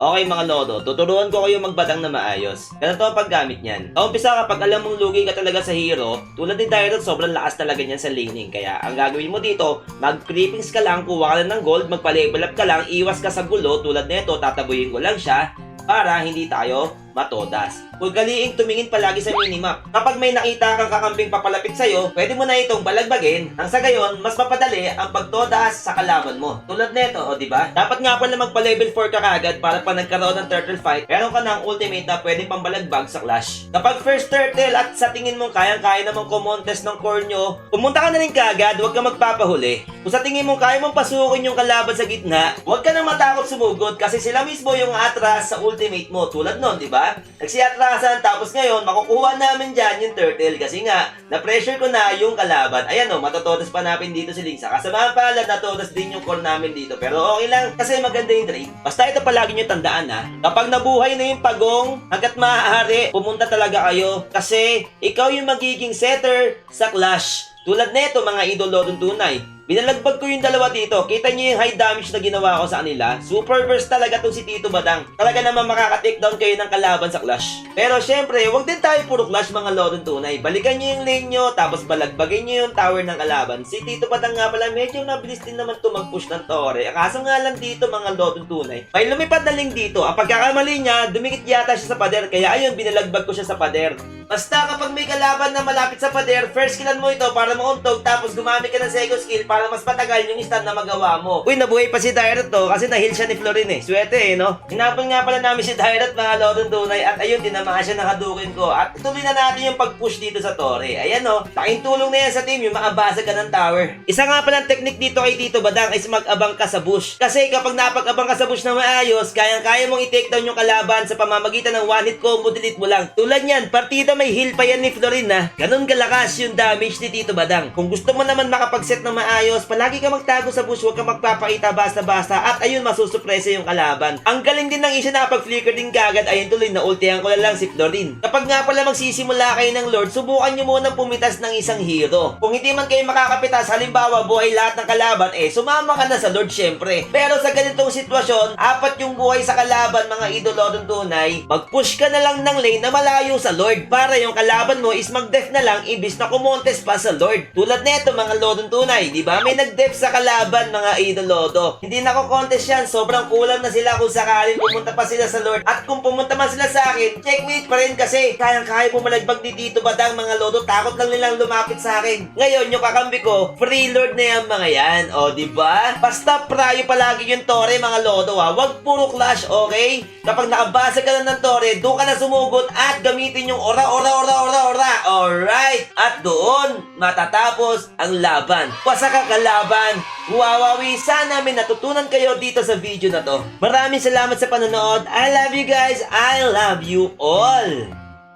Okay mga lodo, tuturuan ko kayo magbadang na maayos. Ganito ang paggamit niyan. Sa umpisa kapag alam mong lugi ka talaga sa hero, tulad ni Dyrot, sobrang lakas talaga niyan sa laning. Kaya ang gagawin mo dito, mag-creepings ka lang, kuha ka lang ng gold, magpa-level up ka lang, iwas ka sa gulo, tulad nito, tatabuyin ko lang siya para hindi tayo matodas. Ugaliing tumingin palagi sa minimap. Kapag may nakita kang kakambing papalapit sa'yo, pwede mo na itong balagbagin nang sa gayon, mas mapadali ang pagtodas sa kalaban mo. Tulad neto, o di ba? Dapat nga pala magpa-level 4 ka kagad para pa nagkaroon ng turtle fight, meron ka ng ultimate na pwede pang balagbag sa clash. Kapag first turtle at sa tingin mong kayang-kaya namang kumontes ng core nyo, pumunta ka na rin kagad, huwag ka magpapahuli. Kung sa tingin mong kaya mong pasukin yung kalaban sa gitna, huwag ka nang matakot sumugod kasi sila mismo yung atras sa ultimate mo. Tulad nun, di ba? Nagsiatrasan tapos ngayon, makukuha namin dyan yung turtle kasi nga, na-pressure ko na yung kalaban. Ayan o, matotodas pa namin dito si Link. Sa kasamahan pala, natodas din yung core namin dito. Pero okay lang, kasi maganda yung trade. Basta ito palagi nyo tandaan ha. Kapag nabuhay na yung pagong, hanggat maaari, pumunta talaga kayo. Kasi, ikaw yung magiging setter sa clash. Tulad neto mga idolo dun tunay. Binalagbag ko yung dalawa dito. Kita niyo yung high damage na ginawa ko sa kanila. Super burst talaga tong si Tito Badang. Talaga naman makaka-take down kayo ng kalaban sa clash. Pero syempre, wag din tayo puro clash mga lodon tunay. Balikan niyo yung lane nyo, tapos balagbagin niyo yung tower ng kalaban. Si Tito Badang nga pala, medyo nabilis din naman to mag-push ng tore. Kaso nga lang dito mga lodon tunay. May lumipad na link dito. Ang pagkakamali niya, dumikit yata siya sa pader. Kaya ayun, binalagbag ko siya sa pader. Basta kapag may kalaban na malapit sa pader, first killan mo ito para mauntog tapos gumamit ka ng second skill para mas matagal yung stun na magawa mo. Uy, nabuhay pa si Dyrot to kasi nahil siya ni Florin eh. Swerte eh, no? Hinapon nga pala namin si Dyrot mga lodong tunay at ayun, tinamaan siya ng hadukin ko. At tuloy na natin yung pag-push dito sa Torre. Ayan no, laking tulong na yan sa team yung makabasa ka ng tower. Isa nga palang technique dito kay Tito Badang is mag-abang ka sa bush. Kasi kapag napag-abang ka sa bush na maayos, kayang-kaya mong i-take down yung kalaban sa pamamagitan ng one-hit combo delete mo lang. Tulad yan, partida may heal pa yan ni Florin na. Ganon kalakas yung damage ni Tito Badang. Kung gusto mo naman makapag-set ng maayos, palagi ka magtago sa bush, huwag ka magpapakita basta-basta at ayun masusupresa yung kalaban. Ang galing din ng isa na pag-flicker din kagad, ayun tuloy na ultihan ko na lang si Florin. Kapag nga pala magsisimula kayo ng Lord, subukan nyo munang pumitas ng isang hero. Kung hindi man kayo makakapitas, halimbawa buhay lahat ng kalaban, eh sumama ka na sa Lord syempre. Pero sa ganitong sitwasyon, apat yung buhay sa kalaban mga idolo ng tunay, mag-push ka na lang ng lane na malayo sa Lord para yung kalaban mo is mag-def na lang ibis na kumontes pa sa Lord. Tulad neto mga lodong tunay, di ba? May nag-def sa kalaban mga idolodo. Hindi na ko contest yan, sobrang kulang na sila kung sakaling pumunta pa sila sa Lord. At kung pumunta man sila sa akin, checkmate pa rin kasi kayang-kaya pumalagbag ni Tito Badang mga lodo, takot lang nilang lumapit sa akin. Ngayon, yung kakambi ko, free Lord na yan mga yan. O, di ba? Basta prayo palagi yung tore mga lodo ha. Huwag puro clash, okay? Kapag nakabasa ka na ng tore, doon ka na sumugot at gamitin yung ora, ora, ora, ora, ora. Alright? At doon, matatapos ang laban. Pasa ka kalaban. Wawawi, sana may natutunan kayo dito sa video na to. Maraming salamat sa panonood. I love you guys. I love you all.